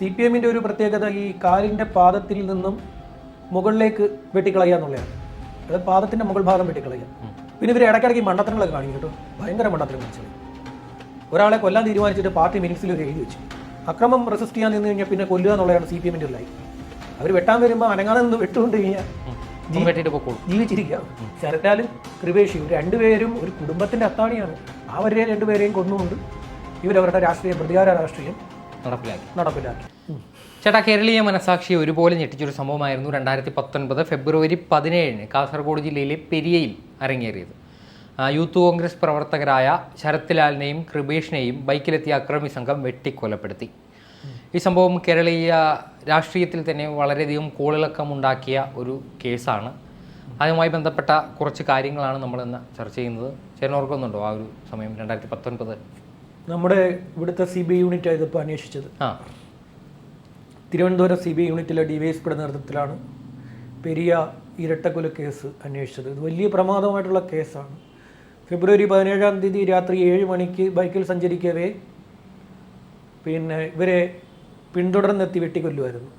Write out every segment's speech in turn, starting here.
C P എമ്മിന്റെ ഒരു പ്രത്യേകത ഈ കാലിന്റെ പാദത്തിൽ നിന്നും മുകളിലേക്ക് വെട്ടിക്കളയുക എന്നുള്ളതാണ്. അതായത് പാദത്തിന്റെ മുകൾ ഭാഗം വെട്ടിക്കളയുക. പിന്നെ ഇവർ ഇടയ്ക്കിടയ്ക്ക് മണ്ടത്തരങ്ങളൊക്കെ കാണിക്കും കേട്ടോ. ഭയങ്കര മണ്ടത്തരം കാണിച്ചത്. ഒരാളെ കൊല്ലാൻ തീരുമാനിച്ചിട്ട് പാർട്ടി മിനിറ്റ്സിൽ ഒരു എഴുതി വെച്ചു. അക്രമം റെസിസ്റ്റ് ചെയ്യാൻ നിന്ന് കഴിഞ്ഞാൽ പിന്നെ കൊല്ലുക എന്നുള്ളതാണ് സി പി എമ്മിന്റെ ഒരു ലൈഫ്. അവർ വെട്ടാൻ വരുമ്പോൾ അനങ്ങാതെ നിന്ന് വെട്ടുകൊണ്ട് കഴിഞ്ഞാൽ ജീവിച്ചിരിക്കാം ശരത്താലും കൃപേഷിയും രണ്ടുപേരും ഒരു കുടുംബത്തിന്റെ അത്താണിയാണ്. അവരെ രണ്ടുപേരെയും കൊന്നുകൊണ്ട് ഇവരവരുടെ രാഷ്ട്രീയ പ്രതികാര രാഷ്ട്രീയം നടപ്പിലാക്കി. നടപ്പിലാക്കി. ചേട്ടാ കേരളീയ മനസാക്ഷിയെ ഒരുപോലെ ഞെട്ടിച്ചൊരു സംഭവമായിരുന്നു രണ്ടായിരത്തി പത്തൊൻപത് ഫെബ്രുവരി പതിനേഴിന് കാസർഗോഡ് ജില്ലയിലെ പെരിയയിൽ അരങ്ങേറിയത്. യൂത്ത് കോൺഗ്രസ് പ്രവർത്തകരായ ശരത് ലാലിനെയും കൃപേഷിനെയും ബൈക്കിലെത്തിയ അക്രമി സംഘം വെട്ടിക്കൊലപ്പെടുത്തി. ഈ സംഭവം കേരളീയ രാഷ്ട്രീയത്തിൽ തന്നെ വളരെയധികം കോളിളക്കമുണ്ടാക്കിയ ഒരു കേസാണ്. അതുമായി ബന്ധപ്പെട്ട കുറച്ച് കാര്യങ്ങളാണ് നമ്മളിന്ന് ചർച്ച ചെയ്യുന്നത്. ചേട്ടൻ ഓർക്കുന്നുണ്ടോ ആ ഒരു സമയം രണ്ടായിരത്തി പത്തൊൻപത് നമ്മുടെ ഇവിടുത്തെ സി ബി യൂണിറ്റ് ആയത് ഇപ്പോൾ അന്വേഷിച്ചത്. തിരുവനന്തപുരം സി ബി യൂണിറ്റിലെ ഡി വൈ എസ് പിയുടെ നേതൃത്വത്തിലാണ് പെരിയ ഇരട്ടക്കൊല കേസ് അന്വേഷിച്ചത്. ഇത് വലിയ പ്രമാദമായിട്ടുള്ള കേസാണ്. ഫെബ്രുവരി പതിനേഴാം തീയതി രാത്രി ഏഴ് മണിക്ക് ബൈക്കിൽ സഞ്ചരിക്കവേ പിന്നെ ഇവരെ പിന്തുടർന്നെത്തി വെട്ടിക്കൊല്ലുമായിരുന്നു.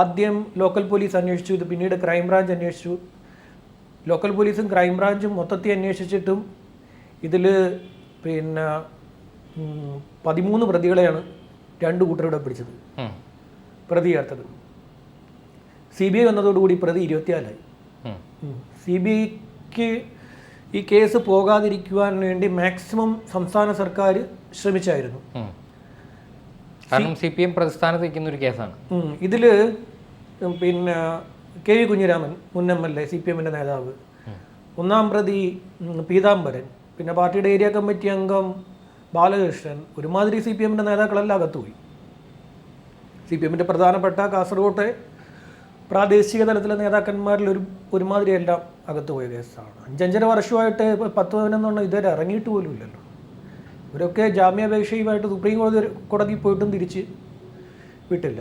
ആദ്യം ലോക്കൽ പോലീസ് അന്വേഷിച്ചു ഇത് പിന്നീട് ക്രൈംബ്രാഞ്ച് അന്വേഷിച്ചു. ലോക്കൽ പോലീസും ക്രൈംബ്രാഞ്ചും മൊത്തത്തിൽ അന്വേഷിച്ചിട്ടും ഇതിൽ പിന്നെ പതിമൂന്ന് പ്രതികളെയാണ് രണ്ട് കൂട്ടരുടെ പിടിച്ചത്. പ്രതി ചേർത്തത്. സി ബി ഐ വന്നതോടുകൂടി പ്രതി ഇരുപത്തിനാലായി. ഉം. സി ബി ഐക്ക് ഈ കേസ് പോകാതിരിക്കുവാൻ വേണ്ടി മാക്സിമം സംസ്ഥാന സർക്കാർ ശ്രമിച്ചായിരുന്നു. കാരണം സി പി എം പ്രതിസ്ഥാനത്ത് നിൽക്കുന്ന ഒരു കേസാണ്. ഇതിൽ പിന്നെ കെ വി കുഞ്ഞിരാമൻ മുൻ M L A C P എമ്മിന്റെ നേതാവ്. ഒന്നാം പ്രതി പീതാംബരൻ. പിന്നെ പാർട്ടിയുടെ ഏരിയ കമ്മിറ്റി അംഗം ബാലകൃഷ്ണൻ ഒരുമാതിരി സി പി എമ്മിന്റെ നേതാക്കളെല്ലാം അകത്തുപോയി. സി പി എമ്മിന്റെ പ്രധാനപ്പെട്ട കാസർഗോട്ടെ പ്രാദേശിക തലത്തിലെ നേതാക്കന്മാരിൽ ഒരു ഒരുമാതിരി എല്ലാം അകത്തുപോയ കേസാണ്. അഞ്ചഞ്ചര വർഷമായിട്ട് പത്ത് പതിനൊന്നെണ്ണം ഇതുവരെ ഇറങ്ങിയിട്ട് പോലും ഇല്ലല്ലോ. ഇവരൊക്കെ ജാമ്യാപേക്ഷയുമായിട്ട് സുപ്രീം കോടതി കോടതി കോടതിയിൽ പോയിട്ടും തിരിച്ച് വിട്ടില്ല.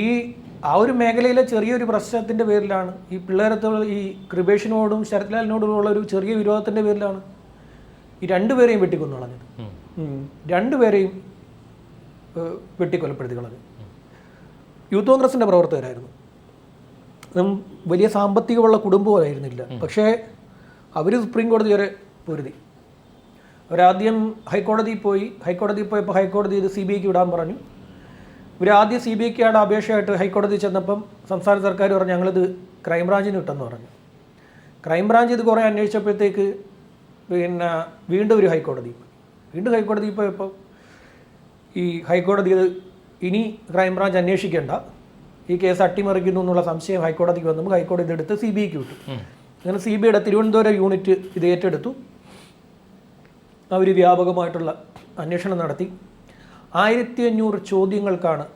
ഈ ആ ഒരു മേഖലയിലെ ചെറിയൊരു പ്രശ്നത്തിന്റെ പേരിലാണ് ഈ പിള്ളേരത്തോട് ഈ കൃപേഷിനോടും ശരത്ലാലിനോടുമുള്ള ഒരു ചെറിയ വിരോധത്തിന്റെ പേരിലാണ് ഈ രണ്ടുപേരെയും വെട്ടിക്കൊന്നു കളഞ്ഞത്. രണ്ടുപേരെയും വെട്ടിക്കൊലപ്പെടുത്തി കളഞ്ഞു. യൂത്ത് കോൺഗ്രസിന്റെ പ്രവർത്തകരായിരുന്നു. അതും വലിയ സാമ്പത്തികമുള്ള കുടുംബമായിരുന്നില്ല പക്ഷേ അവർ സുപ്രീം കോടതി വരെ പൊരുതി. അവരാദ്യം ഹൈക്കോടതിയിൽ പോയി ഹൈക്കോടതിയിൽ പോയപ്പോൾ ഹൈക്കോടതി ഇത് സി ബി ഐക്ക് വിടാൻ പറഞ്ഞു. ഇവരാദ്യം സി ബി ഐക്കാണ് അപേക്ഷയായിട്ട് ഹൈക്കോടതി ചെന്നപ്പം സംസ്ഥാന സർക്കാർ പറഞ്ഞു ഞങ്ങളിത് ക്രൈംബ്രാഞ്ചിന് വിട്ടെന്ന് പറഞ്ഞു. ക്രൈംബ്രാഞ്ച് ഇത് കുറേ അന്വേഷിച്ചപ്പോഴത്തേക്ക് പിന്നെ വീണ്ടും ഒരു ഹൈക്കോടതി. വീണ്ടും ഹൈക്കോടതി പോയപ്പോൾ ഈ ഹൈക്കോടതി ഇത് ഇനി ക്രൈംബ്രാഞ്ച് അന്വേഷിക്കേണ്ട. ഈ കേസ് അട്ടിമറിക്കുന്നു എന്നുള്ള സംശയം ഹൈക്കോടതിക്ക് വന്നപ്പോൾ ഹൈക്കോടതി ഇതെടുത്ത് സി ബി ഐക്ക് വിട്ടു. അങ്ങനെ സി ബി ഐയുടെ തിരുവനന്തപുരം യൂണിറ്റ് ഇത് ഏറ്റെടുത്തു. അവർ വ്യാപകമായിട്ടുള്ള അന്വേഷണം നടത്തി. ആയിരത്തി അഞ്ഞൂറ് ചോദ്യങ്ങൾക്കാണ്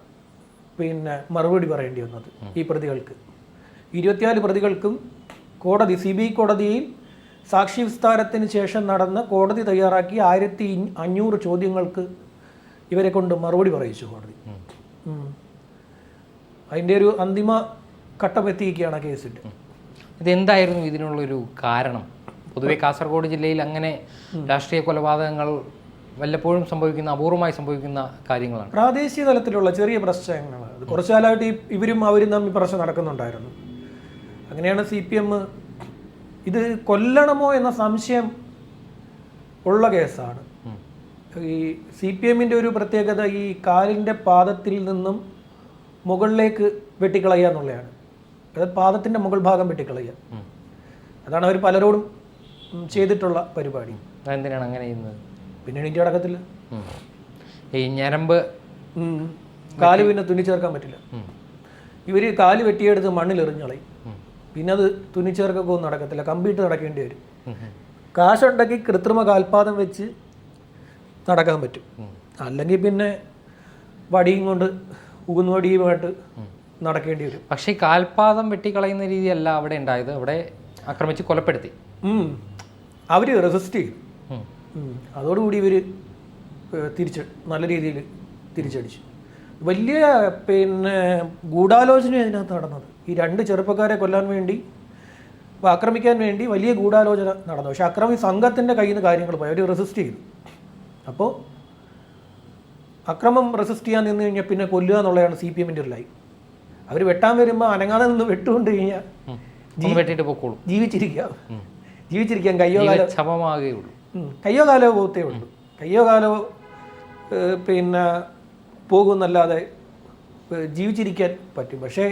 പിന്നെ മറുപടി പറയേണ്ടി വന്നത് ഈ പ്രതികൾക്ക്. ഇരുപത്തിനാല് പ്രതികൾക്കും കോടതി സി ബി ഐ കോടതിയിൽ സാക്ഷി വിസ്താരത്തിന് ശേഷം നടന്ന കോടതി തയ്യാറാക്കി ആയിരത്തി അഞ്ഞൂറ് ചോദ്യങ്ങൾക്ക് ഇവരെ കൊണ്ട് മറുപടി പറയിച്ചു കോടതി. അതിന്റെ ഒരു അന്തിമ ഘട്ടം എത്തിയിരിക്കുകയാണ് കേസിന്റെ ഇതെന്തായിരുന്നു ഇതിനുള്ളൊരു കാരണം? പൊതുവെ കാസർഗോഡ് ജില്ലയിൽ അങ്ങനെ രാഷ്ട്രീയ കൊലപാതകങ്ങൾ വല്ലപ്പോഴും സംഭവിക്കുന്ന അപൂർവമായി സംഭവിക്കുന്ന കാര്യങ്ങളാണ്. പ്രാദേശിക തലത്തിലുള്ള ചെറിയ പ്രശ്നങ്ങൾ. കുറച്ചു കാലമായിട്ട് ഈ ഇവരും അവരും തമ്മിൽ പ്രശ്നം നടക്കുന്നുണ്ടായിരുന്നു. അങ്ങനെയാണ് സി പി എം ഇത് കൊല്ലണമോ എന്ന സംശയം ഉള്ള കേസാണ്. ഈ സി പി എമ്മിന്റെ ഒരു പ്രത്യേകത ഈ കാലിന്റെ പാദത്തിൽ നിന്നും മുകളിലേക്ക് വെട്ടിക്കളയുക എന്നുള്ളതാണ്. അതായത് പാദത്തിന്റെ മുകൾ ഭാഗം വെട്ടിക്കളയുക. അതാണ് അവർ പലരോടും ചെയ്തിട്ടുള്ള പരിപാടി. അതെന്തിനാണ് അങ്ങനെ ചെയ്യുന്നത്? പിന്നെ എണീറ്റ് അടക്കത്തില്ല ഉം. ഈ ഞരമ്പ്. കാൽ പിന്നെ തുന്നിച്ചേർക്കാൻ പറ്റില്ല. ഉം. ഇവർ കാൽ വെട്ടിയെടുത്ത് മണ്ണിൽ എറിഞ്ഞളയും ഉം. പിന്നെ അത് തുന്നിച്ചേർക്കൊക്കെ ഒന്നും നടക്കത്തില്ല. കമ്പ്യൂട്ടർ നടക്കേണ്ടി വരും. കാശുണ്ടെങ്കിൽ കൃത്രിമ കാൽപാദം വെച്ച് നടക്കാൻ പറ്റും. അല്ലെങ്കിൽ പിന്നെ വടിയും കൊണ്ട് ഊന്നുവടിയുമായിട്ട് നടക്കേണ്ടി വരും. പക്ഷേ കാൽപാദം വെട്ടിക്കളയുന്ന രീതിയല്ല അവിടെ ഉണ്ടായത്. അവിടെ ആക്രമിച്ച് കൊലപ്പെടുത്തി. അവർ അവർ റെസിസ്റ്റ് ചെയ്തു. അതോടുകൂടി ഇവർ തിരിച്ച് നല്ല രീതിയിൽ തിരിച്ചടിച്ചു. വലിയ പിന്നെ ഗൂഢാലോചന അതിനകത്ത് നടന്നത്. ഈ രണ്ട് ചെറുപ്പക്കാരെ കൊല്ലാൻ വേണ്ടി ആക്രമിക്കാൻ വേണ്ടി വലിയ ഗൂഢാലോചന നടന്നു. പക്ഷെ അക്രമി സംഘത്തിന്റെ കയ്യിൽ നിന്ന് കാര്യങ്ങൾ പോയി. അവർ റെസിസ്റ്റ് ചെയ്തു. അപ്പോൾ അക്രമം റെസിസ്റ്റ് ചെയ്യാൻ നിന്ന് കഴിഞ്ഞാൽ പിന്നെ കൊല്ലുക എന്നുള്ളതാണ് സി പി എമ്മിന്റെ ഒരു ലൈഫ് അവർ വെട്ടാൻ വരുമ്പോൾ അനങ്ങാതെ നിന്ന് വെട്ടുകൊണ്ട് കഴിഞ്ഞാൽ വെട്ടിയിട്ട് പൊക്കോളും. ജീവിച്ചിരിക്കുക. ജീവിച്ചിരിക്കാൻ കയ്യോ കാലോ ക്ഷമമാകുകയുള്ളൂ. കയ്യോ കാലോ പോകത്തേ ഉള്ളൂ. കയ്യോ കാലോ പിന്നെ പോകുന്നല്ലാതെ ജീവിച്ചിരിക്കാൻ പറ്റും. പക്ഷേ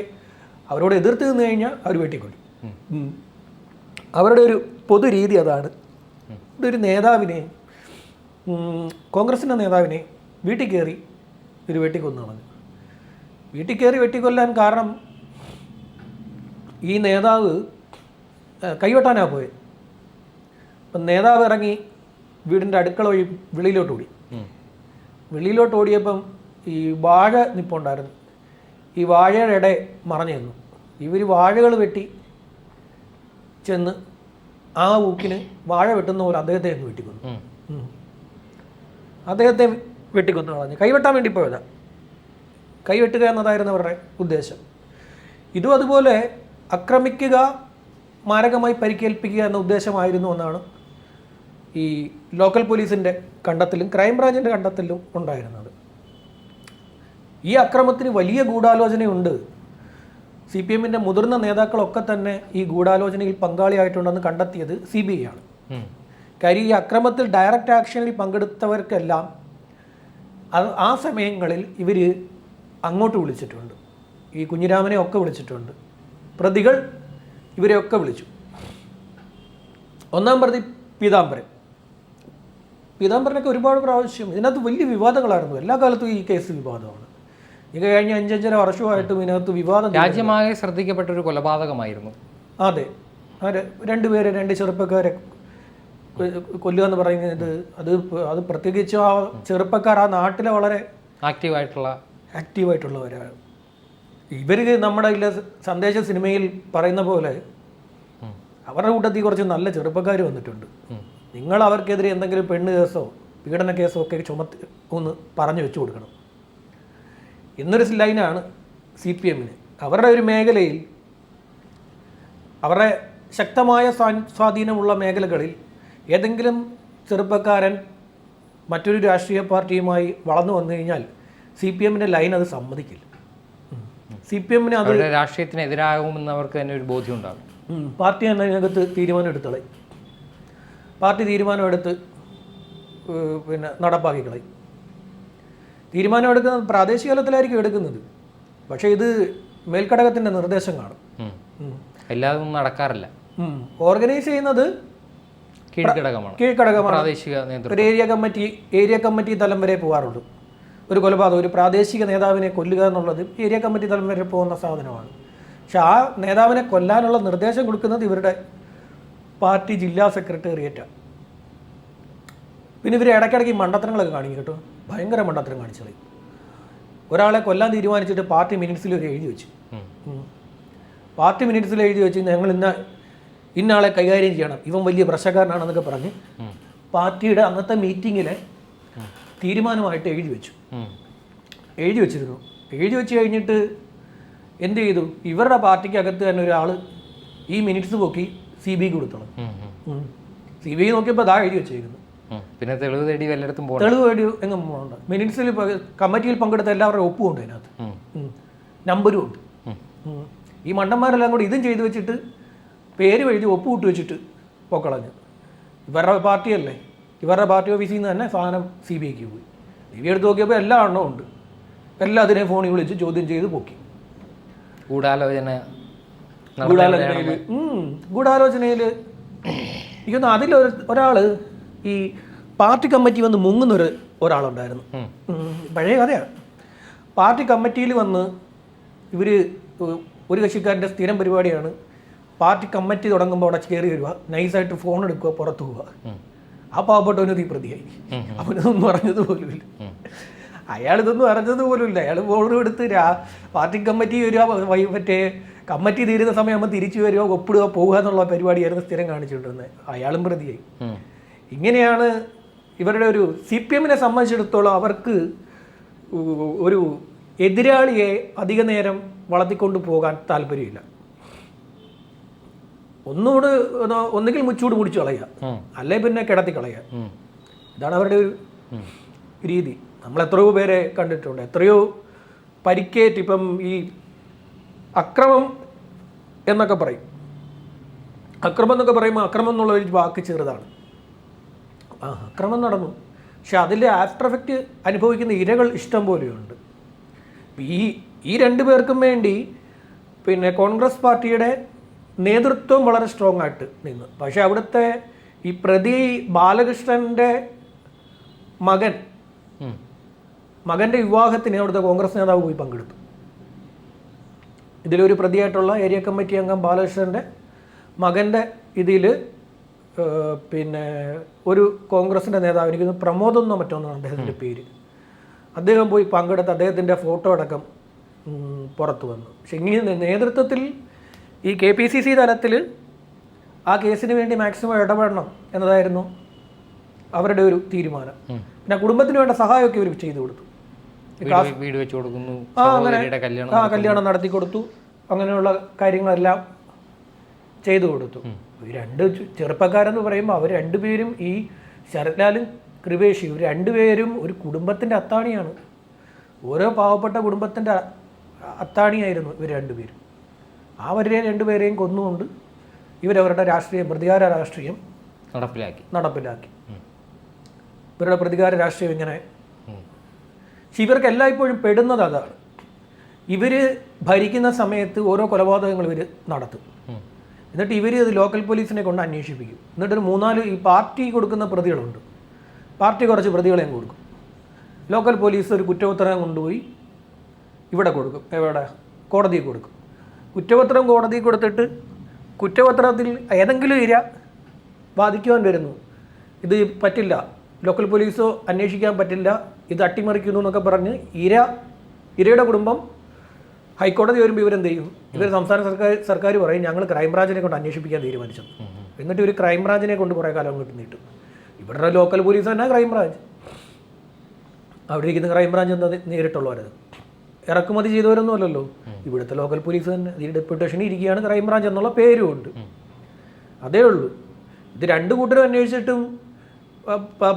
അവരോട് എതിർത്ത് നിന്ന് കഴിഞ്ഞാൽ അവർ വെട്ടിക്കൊല്ലും. അവരുടെ ഒരു പൊതു രീതി അതാണ്. ഇതൊരു നേതാവിനെ കോൺഗ്രസിന്റെ നേതാവിനെ വീട്ടിൽ കയറി ഒരു വെട്ടിക്കൊന്നു വീട്ടിൽ കയറി വെട്ടിക്കൊല്ലാൻ കാരണം ഈ നേതാവ് കൈവെട്ടാനാ പോയത് അപ്പം നേതാവ് ഇറങ്ങി വീടിന്റെ അടുക്കള വഴി വെളിയിലോട്ട് ഓടി. വെളിയിലോട്ട് ഓടിയപ്പം ഈ വാഴ നിപ്പുണ്ടായിരുന്നു. ഈ വാഴയുടെ ഇട മറഞ്ഞു നിന്നു. ഇവർ വാഴകൾ വെട്ടി ചെന്ന് ആ ഊക്കിന് വാഴ വെട്ടുന്ന പോലെ അദ്ദേഹത്തെ അങ്ങ് വെട്ടിക്കൊന്നു. അദ്ദേഹത്തെ വെട്ടിക്കൊന്നു കളഞ്ഞു. കൈവെട്ടാൻ വേണ്ടി പോയതാ. കൈവെട്ടുക എന്നതായിരുന്നു അവരുടെ ഉദ്ദേശം. ഇതും അതുപോലെ ആക്രമിക്കുക മാരകമായി പരിക്കേൽപ്പിക്കുക എന്ന ഉദ്ദേശമായിരുന്നു എന്നാണ് ഈ ലോക്കൽ പോലീസിന്റെ കണ്ടെത്തലും ക്രൈംബ്രാഞ്ചിന്റെ കണ്ടെത്തലും ഉണ്ടായിരുന്നത്. ഈ അക്രമത്തിന് വലിയ ഗൂഢാലോചനയുണ്ട്. സി പി എമ്മിന്റെ മുതിർന്ന നേതാക്കളൊക്കെ തന്നെ ഈ ഗൂഢാലോചനയിൽ പങ്കാളിയായിട്ടുണ്ടെന്ന് കണ്ടെത്തിയത് സി ബി ഐ ആണ്. കാര്യം ഈ അക്രമത്തിൽ ഡയറക്റ്റ് ആക്ഷനിൽ പങ്കെടുത്തവർക്കെല്ലാം അത് ആ സമയങ്ങളിൽ ഇവർ അങ്ങോട്ട് വിളിച്ചിട്ടുണ്ട്. ഈ കുഞ്ഞിരാമനെ ഒക്കെ വിളിച്ചിട്ടുണ്ട്. പ്രതികൾ ഇവരെയൊക്കെ വിളിച്ചു. ഒന്നാം പ്രതി പീതാംബരൻ. പീതാംബരനൊക്കെ ഒരുപാട് പ്രാവശ്യം ഇതിനകത്ത് വലിയ വിവാദങ്ങളായിരുന്നു. എല്ലാ കാലത്തും ഈ കേസ് വിവാദമാണ്. ഇത് കഴിഞ്ഞ അഞ്ചഞ്ചര വർഷമായിട്ടും ഇതിനകത്ത് വിവാദം രാജ്യമാകെ ശ്രദ്ധിക്കപ്പെട്ട ഒരു കൊലപാതകമായിരുന്നു. അതെ. രണ്ടുപേരെ രണ്ട് ചെറുപ്പക്കാരെ കൊല്ലുക എന്ന് പറയുന്നത് അത് അത് പ്രത്യേകിച്ച് ആ ചെറുപ്പക്കാർ ആ നാട്ടിലെ വളരെ ആക്റ്റീവായിട്ടുള്ള ആക്റ്റീവായിട്ടുള്ളവരാണ് ഇവർ നമ്മുടെ ഇല്ല സന്ദേശ സിനിമയിൽ പറയുന്ന പോലെ അവരുടെ കൂട്ടത്തിൽ കുറച്ച് നല്ല ചെറുപ്പക്കാർ വന്നിട്ടുണ്ട്. നിങ്ങൾ അവർക്കെതിരെ എന്തെങ്കിലും പെണ്ണ് കേസോ പീഡന കേസോ ഒക്കെ ചുമത്തി ഒന്ന് പറഞ്ഞു വെച്ചു കൊടുക്കണം. എന്നൊരു ലൈനാണ് സി പി എമ്മിന്. അവരുടെ ഒരു മേഖലയിൽ അവരുടെ ശക്തമായ സ്വാ- സ്വാധീനമുള്ള മേഖലകളിൽ ഏതെങ്കിലും ചെറുപ്പക്കാരൻ മറ്റൊരു രാഷ്ട്രീയ പാർട്ടിയുമായി വളർന്നു വന്നു കഴിഞ്ഞാൽ സി പി എമ്മിന്റെ ലൈൻ അത് സമ്മതിക്കില്ല. സി പി എമ്മിന് അത് രാഷ്ട്രീയത്തിനെതിരാകുമെന്ന് അവർക്ക് തന്നെ ഒരു ബോധ്യം ഉണ്ടാകും പാർട്ടി തന്നെ അതിനകത്ത് തീരുമാനം എടുത്തളയും പാർട്ടി തീരുമാനമെടുത്ത് എടുത്ത് പിന്നെ നടപ്പാക്കി കളയും തീരുമാനം എടുക്കുന്നത് പ്രാദേശിക തലത്തിലായിരിക്കും എടുക്കുന്നത്. പക്ഷേ ഇത് മേൽഘടകത്തിന്റെ നിർദ്ദേശം കാണും. എല്ലാതും നടക്കാറില്ല. ഓർഗനൈസ് ചെയ്യുന്നത് കീഴ്ഘടകമാണ്. കീഴ്ഘടകമാണ്. പ്രാദേശിക ഒരു ഏരിയ കമ്മിറ്റി ഏരിയ കമ്മിറ്റി തലം വരെ പോകാറുള്ളൂ. ഒരു കൊലപാതകം ഒരു പ്രാദേശിക നേതാവിനെ കൊല്ലുക എന്നുള്ളത് ഏരിയ കമ്മിറ്റി തലം വരെ പോകുന്ന സാധനമാണ്. പക്ഷെ ആ നേതാവിനെ കൊല്ലാനുള്ള നിർദ്ദേശം കൊടുക്കുന്നത് ഇവരുടെ പാർട്ടി ജില്ലാ സെക്രട്ടേറിയറ്റാണ് പിന്നെ ഇവർ ഇടയ്ക്കിടയ്ക്ക് മണ്ടത്തരങ്ങളൊക്കെ കാണിക്കും കേട്ടോ. ഭയങ്കര മണ്ടത്തരം കാണിച്ചു കളയും ഒരാളെ കൊല്ലാൻ തീരുമാനിച്ചിട്ട് പാർട്ടി മിനിറ്റ്സിൽ ഒരു എഴുതി വെച്ചു. പാർട്ടി മിനിറ്റ്സിൽ എഴുതി വെച്ച് ഞങ്ങൾ ഇന്ന ഇന്ന ആളെ കൈകാര്യം ചെയ്യണം ഇവൻ വലിയ പ്രശ്നക്കാരനാണെന്നൊക്കെ പറഞ്ഞ് പാർട്ടിയുടെ അന്നത്തെ മീറ്റിങ്ങിലെ തീരുമാനമായിട്ട് എഴുതി വെച്ചു. എഴുതി വെച്ചിരുന്നു എഴുതി വെച്ച് കഴിഞ്ഞിട്ട് എന്ത് ചെയ്തു ഇവരുടെ പാർട്ടിക്ക് അകത്ത് തന്നെ ഒരാൾ ഈ മിനിറ്റ്സ് നോക്കി സി ബി. ഉം. സി ബി നോക്കിയപ്പോൾ അതാ എഴുതി വെച്ചേക്കുന്നു. പിന്നെ തെളിവ് തേടി എല്ലായിടത്തും പോകണം. തെളിവ് തേടി എങ്ങും പോകണ്ട. മിനിറ്റ്സിൽ കമ്മിറ്റിയിൽ പങ്കെടുത്ത എല്ലാവരുടെയും ഒപ്പും ഉണ്ട് അതിനകത്ത്. നമ്പരും ഉണ്ട്. ഈ മണ്ടന്മാരെല്ലാം കൂടി ഇതും ചെയ്തു വെച്ചിട്ട് പേര് എഴുതി ഒപ്പ് ഒപ്പുവിട്ട് വെച്ചിട്ട് പൊക്കളഞ്ഞു. ഇവരുടെ പാർട്ടിയല്ലേ? ഇവരുടെ പാർട്ടി ഓഫീസിൽ നിന്ന് തന്നെ സാധനം സി ബി ഐക്ക് പോയി. സി ബി എടുത്ത് നോക്കിയപ്പോൾ എല്ലാ എണ്ണവും ഉണ്ട്. എല്ലാത്തിനെയും ഫോണിൽ വിളിച്ച് ചോദ്യം ചെയ്ത് പൊക്കി. ഗൂഢാലോചന ഗൂഢാലോചനയിൽ ഗൂഢാലോചനയിൽ എനിക്കൊന്ന് അതിലൊരു ഒരാൾ ഈ പാർട്ടി കമ്മിറ്റി വന്ന് മുങ്ങുന്നൊരു ഒരാളുണ്ടായിരുന്നു. പഴയ കഥയാണ്. പാർട്ടി കമ്മിറ്റിയിൽ വന്ന് ഇവർ ഒരു കക്ഷിക്കാരന്റെ സ്ഥിരം പരിപാടിയാണ്. പാർട്ടി കമ്മിറ്റി തുടങ്ങുമ്പോൾ അവിടെ കയറി വരിക നൈസായിട്ട് ഫോൺ എടുക്കുക പുറത്തു പോവുക. ആ പാവപ്പെട്ടവന് തീ പ്രതിയായി. അവനൊന്നും പറഞ്ഞത് പോലുമില്ല അയാൾ ഇതൊന്നും അറിഞ്ഞത് പോലുമില്ല അയാൾ ഫോൺ എടുത്ത് രാ പാർട്ടി കമ്മിറ്റി വരിക മറ്റേ കമ്മിറ്റി തീരുന്ന സമയമാകുമ്പോൾ തിരിച്ചു വരിക ഒപ്പിടുക പോവുക എന്നുള്ള പരിപാടിയായിരുന്നു സ്ഥിരം കാണിച്ചുകൊണ്ടിരുന്നത്. അയാളും പ്രതിയായി. ഇങ്ങനെയാണ് ഇവരുടെ ഒരു സി പി എമ്മിനെ സംബന്ധിച്ചിടത്തോളം അവർക്ക് ഒരു എതിരാളിയെ അധിക നേരം വളർത്തിക്കൊണ്ട് പോകാൻ താല്പര്യമില്ല. ഒന്നുകൂട് ഒന്ന് ഒന്നുകിൽ മുച്ചൂട് പിടിച്ചു കളയുക. അല്ലെ പിന്നെ കിടത്തി കളയുക. ഇതാണ് അവരുടെ ഒരു രീതി. നമ്മൾ എത്രയോ പേരെ കണ്ടിട്ടുണ്ട്. എത്രയോ പരിക്കേറ്റ് ഇപ്പം ഈ അക്രമം എന്നൊക്കെ പറയും. അക്രമം എന്നൊക്കെ പറയുമ്പോൾ അക്രമം എന്നുള്ള ഒരു വാക്ക് ചെറുതാണ്. അക്രമം നടന്നു. പക്ഷെ അതിന്റെ ആഫ്റ്റർ എഫക്റ്റ് അനുഭവിക്കുന്ന ഇരകൾ ഇഷ്ടം പോലെയുണ്ട്. ഈ ഈ രണ്ടു പേർക്കും വേണ്ടി പിന്നെ കോൺഗ്രസ് പാർട്ടിയുടെ നേതൃത്വം വളരെ സ്ട്രോങ് ആയിട്ട് നിന്ന്. പക്ഷേ അവിടുത്തെ ഈ പ്രതി ബാലകൃഷ്ണന്റെ മകൻ മകന്റെ വിവാഹത്തിന് അവിടുത്തെ കോൺഗ്രസ് നേതാവ് പോയി പങ്കെടുത്തു. ഇതിലൊരു പ്രതിയായിട്ടുള്ള ഏരിയ കമ്മിറ്റി അംഗം ബാലകൃഷ്ണന്റെ മകന്റെ ഇതിൽ പിന്നെ ഒരു കോൺഗ്രസിന്റെ നേതാവ് എനിക്ക് പ്രമോദം എന്നോ മറ്റോ എന്നാണ് അദ്ദേഹത്തിന്റെ പേര്. അദ്ദേഹം പോയി പങ്കെടുത്ത് അദ്ദേഹത്തിന്റെ ഫോട്ടോ അടക്കം പുറത്തു വന്നു. പക്ഷെ ഇങ്ങനെ നേതൃത്വത്തിൽ ഈ കെ പി സി സി തലത്തിൽ ആ കേസിന് വേണ്ടി മാക്സിമം ഇടപെടണം എന്നതായിരുന്നു അവരുടെ ഒരു തീരുമാനം. പിന്നെ കുടുംബത്തിന് വേണ്ട സഹായമൊക്കെ ഇവർ ചെയ്തു കൊടുത്തു. വീട് വെച്ച് കൊടുക്കുന്നു ആ അങ്ങനെ കല്യാണം ആ കല്യാണം നടത്തി കൊടുത്തു. അങ്ങനെയുള്ള കാര്യങ്ങളെല്ലാം ചെയ്തു കൊടുത്തു. ഈ രണ്ട് ചെറുപ്പക്കാരെന്ന് പറയുമ്പോൾ അവർ രണ്ടുപേരും ഈ ശരത്ലാലും കൃപേഷി ഇവർ രണ്ടുപേരും ഒരു കുടുംബത്തിന്റെ അത്താണിയാണ്. ഓരോ പാവപ്പെട്ട കുടുംബത്തിന്റെ അത്താണിയായിരുന്നു ഇവർ രണ്ടുപേരും. ആ വരെ രണ്ടുപേരെയും കൊന്നുകൊണ്ട് ഇവരവരുടെ രാഷ്ട്രീയം പ്രതികാര രാഷ്ട്രീയം നടപ്പിലാക്കി. നടപ്പിലാക്കി. ഇവരുടെ പ്രതികാര രാഷ്ട്രീയം ഇങ്ങനെ. പക്ഷെ ഇവർക്ക് എല്ലായ്പ്പോഴും പെടുന്നത് അതാണ്. ഇവർ ഭരിക്കുന്ന സമയത്ത് ഓരോ കൊലപാതകങ്ങൾ ഇവർ നടത്തും. എന്നിട്ട് ഇവർ ഇത് ലോക്കൽ പോലീസിനെ കൊണ്ട് അന്വേഷിപ്പിക്കും. എന്നിട്ടൊരു മൂന്നാൽ ഈ പാർട്ടി കൊടുക്കുന്ന പ്രതികളുണ്ട്. പാർട്ടി കുറച്ച് പ്രതികളെയും കൊടുക്കും. ലോക്കൽ പോലീസ് ഒരു കുറ്റപത്രം കൊണ്ടുപോയി ഇവിടെ കൊടുക്കും. എവിടെ? കോടതിയിൽ കൊടുക്കും. കുറ്റപത്രം കോടതിയിൽ കൊടുത്തിട്ട് കുറ്റപത്രത്തിൽ ഏതെങ്കിലും ഇര ബാധിക്കുവാൻ വരുന്നു. ഇത് പറ്റില്ല. ലോക്കൽ പോലീസോ അന്വേഷിക്കാൻ പറ്റില്ല. ഇത് അട്ടിമറിക്കുന്നു എന്നൊക്കെ പറഞ്ഞ് ഇര ഇരയുടെ കുടുംബം ഹൈക്കോടതി വരുമ്പോൾ ഇവരെന്ത് ചെയ്യും? ഇവർ സംസ്ഥാന സർക്കാർ സർക്കാർ പറയും ഞങ്ങൾ ക്രൈംബ്രാഞ്ചിനെ കൊണ്ട് അന്വേഷിപ്പിക്കാൻ തീരുമാനിച്ചത്. എന്നിട്ട് ഇവർ ക്രൈംബ്രാഞ്ചിനെ കൊണ്ട് കുറേ കാലം അങ്ങോട്ട് നീട്ടും. ഇവരുടെ ലോക്കൽ പോലീസ് തന്നെ ക്രൈംബ്രാഞ്ച്. അവിടെ ഇരിക്കുന്ന ക്രൈംബ്രാഞ്ച് എന്താ നേരിട്ടുള്ളവരത്? ഇറക്കുമതി ചെയ്തവരൊന്നും അല്ലല്ലോ. ഇവിടുത്തെ ലോക്കൽ പോലീസ് തന്നെ ഈ ഡെപ്യൂട്ടേഷനിൽ ഇരിക്കുകയാണ് ക്രൈംബ്രാഞ്ച് എന്നുള്ള പേരും ഉണ്ട് അതേ ഉള്ളൂ. ഇത് രണ്ട് കൂട്ടരും അന്വേഷിച്ചിട്ടും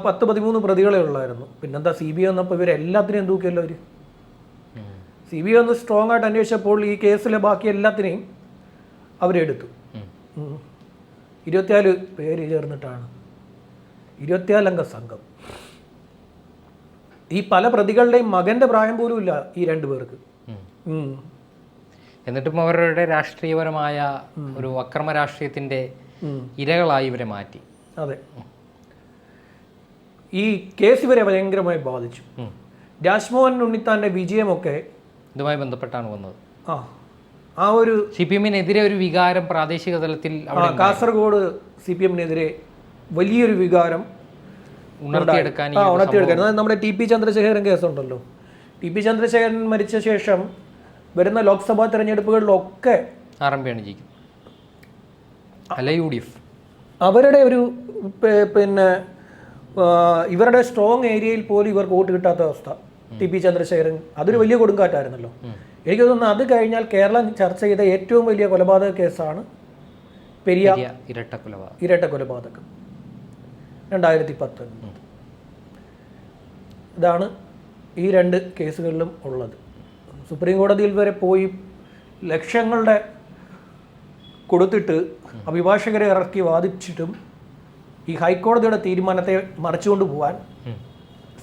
പത്ത് പതിമൂന്ന് പ്രതികളെ ഉള്ളായിരുന്നു. പിന്നെന്താ സി ബി ഐ വന്നപ്പോൾ ഇവരെല്ലാത്തിനെയും തൂക്കിയല്ലോ അവർ ഉം. സി ബി ഐ ഒന്ന് സ്ട്രോങ് ആയിട്ട് അന്വേഷിച്ചപ്പോൾ ഈ കേസിലെ ബാക്കി എല്ലാത്തിനെയും അവരെടുത്തു. ഇരുപത്തിയാൽ. ഇരുപത്തിനാല് പേര് ചേർന്നിട്ടാണ്. ഇരുപത്തിനാലംഗ സംഘം. ഈ പല പ്രതികളുടെയും മകന്റെ പ്രായം പോലും ഇല്ല ഈ രണ്ടു പേർക്ക്. എന്നിട്ടും അവരുടെ രാഷ്ട്രീയപരമായ ഒരു അക്രമ രാഷ്ട്രീയത്തിന്റെ ഇരകളായി ഇവരെ മാറ്റി. അതെ. ഈ കേസ് ഇവരെ ഭയങ്കരമായി ബാധിച്ചു. രാജ്മോഹൻ ഉണ്ണിത്താന്റെ വിജയമൊക്കെ ഇതുമായി ബന്ധപ്പെട്ടാണ് വന്നത്. ആ. ആ ഒരു സി പി എമ്മിനെതിരെ ഒരു വികാരം പ്രാദേശിക തലത്തിൽ കാസർഗോഡ് സി പി എമ്മിനെതിരെ വലിയൊരു വികാരം ഉണർത്തിയെടുക്കാൻ ഉണർത്തിയെടുക്കാൻ. അതായത് നമ്മുടെ ടി പി ചന്ദ്രശേഖരൻ കേസുണ്ടല്ലോ. ടി പി ചന്ദ്രശേഖരൻ മരിച്ച ശേഷം വരുന്ന ലോക്സഭാ തെരഞ്ഞെടുപ്പുകളിലൊക്കെ ആർ എം പിയാണ് ജയിക്കും. അല്ല യു ഡി എഫ്. അവരുടെ ഒരു പിന്നെ ഇവരുടെ സ്ട്രോങ് ഏരിയയിൽ പോലും ഇവർക്ക് വോട്ട് കിട്ടാത്ത അവസ്ഥ. ടി പി ചന്ദ്രശേഖരൻ അതൊരു വലിയ കൊടുങ്കാറ്റായിരുന്നല്ലോ. എനിക്ക് തോന്നുന്നു അത് കഴിഞ്ഞാൽ കേരളം ചർച്ച ചെയ്ത ഏറ്റവും വലിയ കൊലപാതക കേസാണ് പെരിയ ഇരട്ട കൊലപാതകം. ഇരട്ട കൊലപാതകം. രണ്ടായിരത്തി പത്തൊൻപത് ഇതാണ് ഈ രണ്ട് കേസുകളിലും ഉള്ളത്. സുപ്രീം കോടതിയിൽ വരെ പോയി ലക്ഷങ്ങളുടെ കൊടുത്തിട്ട് അഭിഭാഷകരെ ഇറക്കി വാദിച്ചിട്ടും ഈ ഹൈക്കോടതിയുടെ തീരുമാനത്തെ മറിച്ചുകൊണ്ട് പോകാൻ.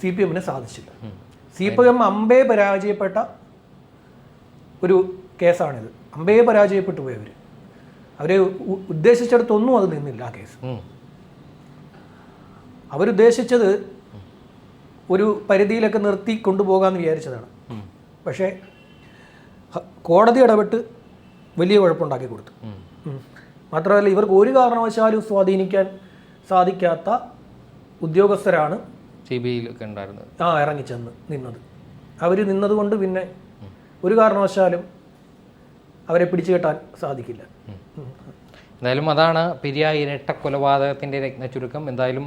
സി പി എമ്മിന് സാധിച്ചില്ല. സി പി എം അമ്പേ പരാജയപ്പെട്ട ഒരു കേസാണിത്. അമ്പേ പരാജയപ്പെട്ടു പോയവർ അവരെ ഉദ്ദേശിച്ചിടത്തൊന്നും അത് നിന്നില്ല ആ കേസ്. അവരുദ്ദേശിച്ചത് ഒരു പരിധിയിലൊക്കെ നിർത്തി കൊണ്ടുപോകാമെന്ന് വിചാരിച്ചതാണ്. പക്ഷേ കോടതി ഇടപെട്ട് വലിയ കുഴപ്പമുണ്ടാക്കി കൊടുത്തു. മാത്രമല്ല ഇവർക്ക് ഒരു കാരണവശാലും സ്വാധീനിക്കാൻ സാധിക്കാത്ത ഉദ്യോഗസ്ഥരാണ് സി ബി ഐയിലൊക്കെ ഉണ്ടായിരുന്നത്. ആ ഇറങ്ങിച്ചെന്ന് നിന്നത്. അവർ നിന്നതുകൊണ്ട് പിന്നെ ഒരു കാരണവശാലും അവരെ പിടിച്ചു കെട്ടാൻ സാധിക്കില്ല. എന്തായാലും അതാണ് പെരിയ ഇരട്ട കൊലപാതകത്തിന്റെ രത്ന ചുരുക്കം. എന്തായാലും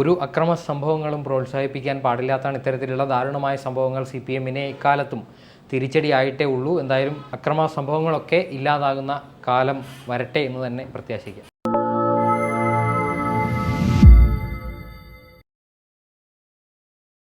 ഒരു അക്രമ സംഭവങ്ങളും പ്രോത്സാഹിപ്പിക്കാൻ പാടില്ലാത്താണ് ഇത്തരത്തിലുള്ള ദാരുണമായ സംഭവങ്ങൾ സി പി എമ്മിനെ എക്കാലത്തും തിരിച്ചടിയായിട്ടേ ഉള്ളൂ. എന്തായാലും അക്രമ സംഭവങ്ങളൊക്കെ ഇല്ലാതാകുന്ന കാലം വരട്ടെ എന്ന് തന്നെ പ്രത്യാശിക്കാം.